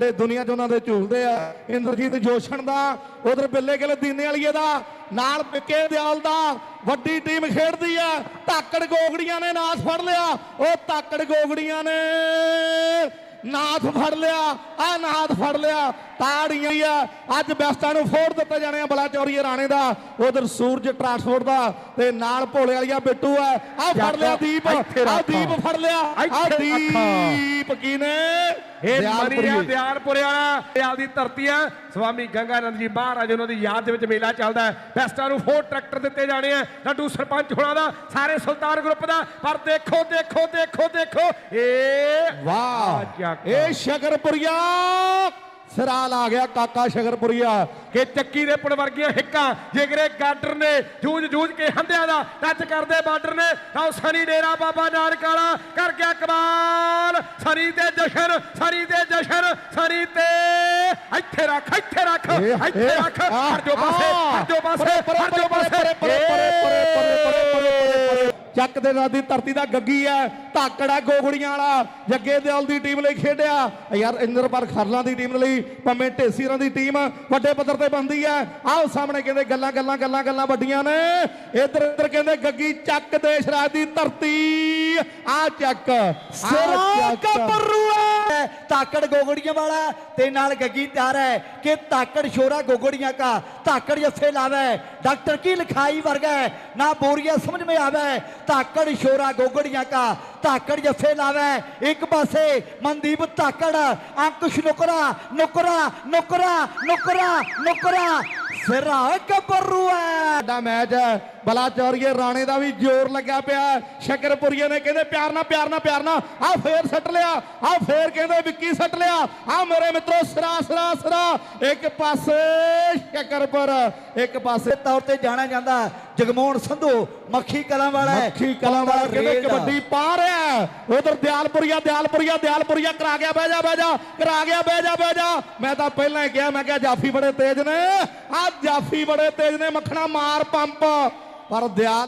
ਝੰਡੇ ਦੁਨੀਆ 'ਚ ਉਹਨਾਂ ਦੇ ਝੂਲਦੇ ਆ। ਇੰਦਰਜੀਤ ਜੋਸ਼ਣ ਦਾ ਉਧਰ ਬਿੱਲੇ ਗਿੱਲ ਦੀਨੇ ਵਾਲੀਏ ਦਾ ਨਾਲ ਪਿੱਕੇ ਦਿਆਲ ਦਾ ਵੱਡੀ ਟੀਮ ਖੇਡਦੀ ਆ। ਧਾਕੜ ਗੋਗੜੀਆਂ ਨੇ ਨਾਸ ਫੜ ਲਿਆ। ਉਹ ਧਾਕੜ ਗੋਗੜੀਆਂ ਨੇ ਨਾਥ ਫੜ ਲਿਆ। ਆ ਨਾਥ ਫੜ ਲਿਆ। ਤਾੜੀਆਂ ਹੀ ਆ। ਅੱਜ ਬੈਸਟਾਂ ਨੂੰ ਫੋੜ ਦਿੱਤੇ ਜਾਣੇ ਆ ਬਲਾ ਚੌਰੀਏ ਰਾਣੇ ਦਾ। ਉਧਰ ਸੂਰਜ ਟਰਾਂਸਪੋਰਟ ਦਾ ਤੇ ਨਾਲ ਭੋਲੇ ਵਾਲੀਆ ਬਿੱਟੂ ਆ। ਆ ਫੜ ਲਿਆ ਦੀਪ। ਆ। ਦੀਪ ਫੜ ਲਿਆ। ਆ। ਦੀਪ ਕੀ ਨੇ? ਇਹ ਦਿਆਲਪੁਰੀ। ਮਨੀਆ ਦਿਆਲਪੁਰੇ ਵਾਲਾ ਦਿਆਲ ਦੀ ਧਰਤੀ ਹੈ ਸਵਾਮੀ ਗੰਗਾਨੰਦ ਜੀ ਮਹਾਰਾਜ ਉਹਨਾਂ ਦੀ ਯਾਦ ਦੇ ਵਿੱਚ ਮੇਲਾ ਚੱਲਦਾ ਹੈ। ਬੈਸਟਾਂ ਨੂੰ ਫੋਰ ਟਰੈਕਟਰ ਦਿੱਤੇ ਜਾਣੇ ਆ। ਲੱਡੂ ਸਰਪੰਚ ਹੋਣਾ ਦਾ ਸਾਰੇ ਸੁਲਤਾਨ ਗਰੁੱਪ ਦਾ। ਪਰ ਦੇਖੋ ਦੇਖੋ ਦੇਖੋ ਦੇਖੋ। ਇਹ ਵਾਹ। ਇਹ ਸ਼ਕਰਪੁਰੀਆ ਸਿਰਾਲ ਆ ਗਿਆ ਕਾਕਾ ਸ਼ਕਰਪੁਰੀਆ ਕਿ ਚੱਕੀ ਦੇ ਪੁੜ ਵਰਗੀਆਂ ਹਿੱਕਾਂ ਜਿਗਰੇ ਗਾਡਰ ਨੇ ਜੂਝ ਜੂਝ ਕੇ ਹੰਦਿਆਂ ਦਾ ਟੱਚ ਕਰਦੇ ਬਾਰਡਰ ਨੇ ਤਾਂ ਸਨੀ ਡੇਰਾ ਬਾਬਾ ਨਾਨਕ ਵਾਲਾ ਕਰ ਗਿਆ ਕਮਾਲ। ਸਨੀ ਤੇ ਜਸ਼ਨ ਸਨੀ ਤੇ ਜਸ਼ਨ ਸਨੀ ਤੇ ਇੱਥੇ ਰੱਖ ਇੱਥੇ ਰੱਖ ਇੱਥੇ ਰੱਖ। ਹਟ ਜੋ ਪਾਸੇ ਹਟ ਜੋ ਪਾਸੇ ਪਰੇ, ਪਰੇ, ਹਟ ਜੋ ਪਰੇ, ਪਾਸੇ ਪਰੇ, ਪਰੇ, ਪਰੇ, ਪਰੇ, ਪਰੇ, ਪਰੇ, ਪਰੇ, ਚੱਕ ਦੇ ਨਾਲ ਦੀ ਧਰਤੀ ਦਾ ਗੱਗੀ ਹੈ ਧਾਕੜਾ ਗੋਗੜੀਆਂ ਵਾਲਾ ਜੱਗੇ ਦਿਆਲ ਦੀ ਟੀਮ ਲਈ ਖੇਡਿਆ। ਯਾਰ ਇੰਦਰਪਾਲ ਖਰਲਾ ਦੀ ਟੀਮ ਲਈ ਪੰਮੇ ਢੇਸੀਰਾਂ ਦੀ ਟੀਮ ਵੱਡੇ ਪੱਧਰ ਤੇ ਬੰਦੀ ਹੈ। ਆਓ ਸਾਹਮਣੇ ਕਹਿੰਦੇ ਗੱਲਾਂ ਗੱਲਾਂ ਗੱਲਾਂ ਗੱਲਾਂ ਵੱਡੀਆਂ ਨੇ। ਇੱਧਰ ਇੱਧਰ ਕਹਿੰਦੇ ਗੱਗੀ ਚੱਕ ਦੇਸ਼ ਰਾਜ ਦੀ ਧਰਤੀ। ਆ ਚੱਕ ਸਿਰਾ ਕਪਰੂ ਹੈ ਤਾਕੜ ਗੋਗੜੀਆਂ ਵਾਲਾ ਤੇ ਨਾਲ ਗੱਗੀ ਤਿਆਰ ਹੈ ਕਿ ਤਾਕੜ ਸ਼ੋਰਾ ਗੋਗੜੀਆਂ का ताकड़ जफे लावे डॉक्टर की लिखाई वर्ग है ना बोरिया समझ में आवे ताकड़ शोरा गोगड़िया का ताकड़ जफे लावे एक पासे मनदीप ताकड़ अंकुश नुकरा नुकरा नुकरा नुकरा नुकरा ਸਿਰਾ ਕਬਰੂ ਦਾ ਮੈਚ। ਹੈ ਬਲਾਚੌਰੀਏ ਰਾਣੇ ਦਾ ਵੀ ਜ਼ੋਰ ਲੱਗਾ ਪਿਆ। ਸ਼ਕਰਪੁਰੀਏ ਨੇ ਕਹਿੰਦੇ ਪਿਆਰ ਨਾਲ ਪਿਆਰ ਨਾਲ ਪਿਆਰ ਨਾਲ। ਆ ਫੇਰ ਸੱਟ ਲਿਆ। ਆ ਫੇਰ ਕਹਿੰਦੇ ਵਿੱਕੀ ਸੱਟ ਲਿਆ। ਆ ਮੇਰੇ ਮਿੱਤਰੋ, ਸਰਾ ਸਰਾ ਸਰਾ। ਇੱਕ ਪਾਸੇ ਸ਼ਕਰਪੁਰ, ਇੱਕ ਪਾਸੇ ਤੌਰ ਤੇ ਜਾਣਾ ਜਾਂਦਾ। ਜਗਮੋਹਨ ਸੰਧੂ ਮੱਖੀ ਕਲਾਂ ਵਾਲਾ ਹੈ। ਮੱਖੀ ਕਲਾਂ ਵਾਲਾ ਦਾ। ਕਬੱਡੀ ਪਾ ਰਿਹਾ ਉਧਰ ਦਿਆਲਪੁਰੀਆ ਦਿਆਲਪੁਰੀਆ ਦਿਆਲਪੁਰੀਆ ਕਰਾ ਗਿਆ ਬਹਿ ਜਾ ਬਹਿ ਜਾ ਕਰਾ ਗਿਆ ਬਹਿ ਜਾ ਬਹਿ ਜਾ ਮੈਂ ਤਾਂ ਪਹਿਲਾਂ ਹੀ ਕਿਹਾ ਮੈਂ ਕਿਹਾ ਜਾਫੀ ਬੜੇ ਤੇਜ਼ ਨੇ ਆ ਜਾਫੀ ਬੜੇ ਤੇਜ਼ ਨੇ ਮੱਖਣਾ ਮਾਰ ਪੰਪ ਪਰ ਦਿਆਲ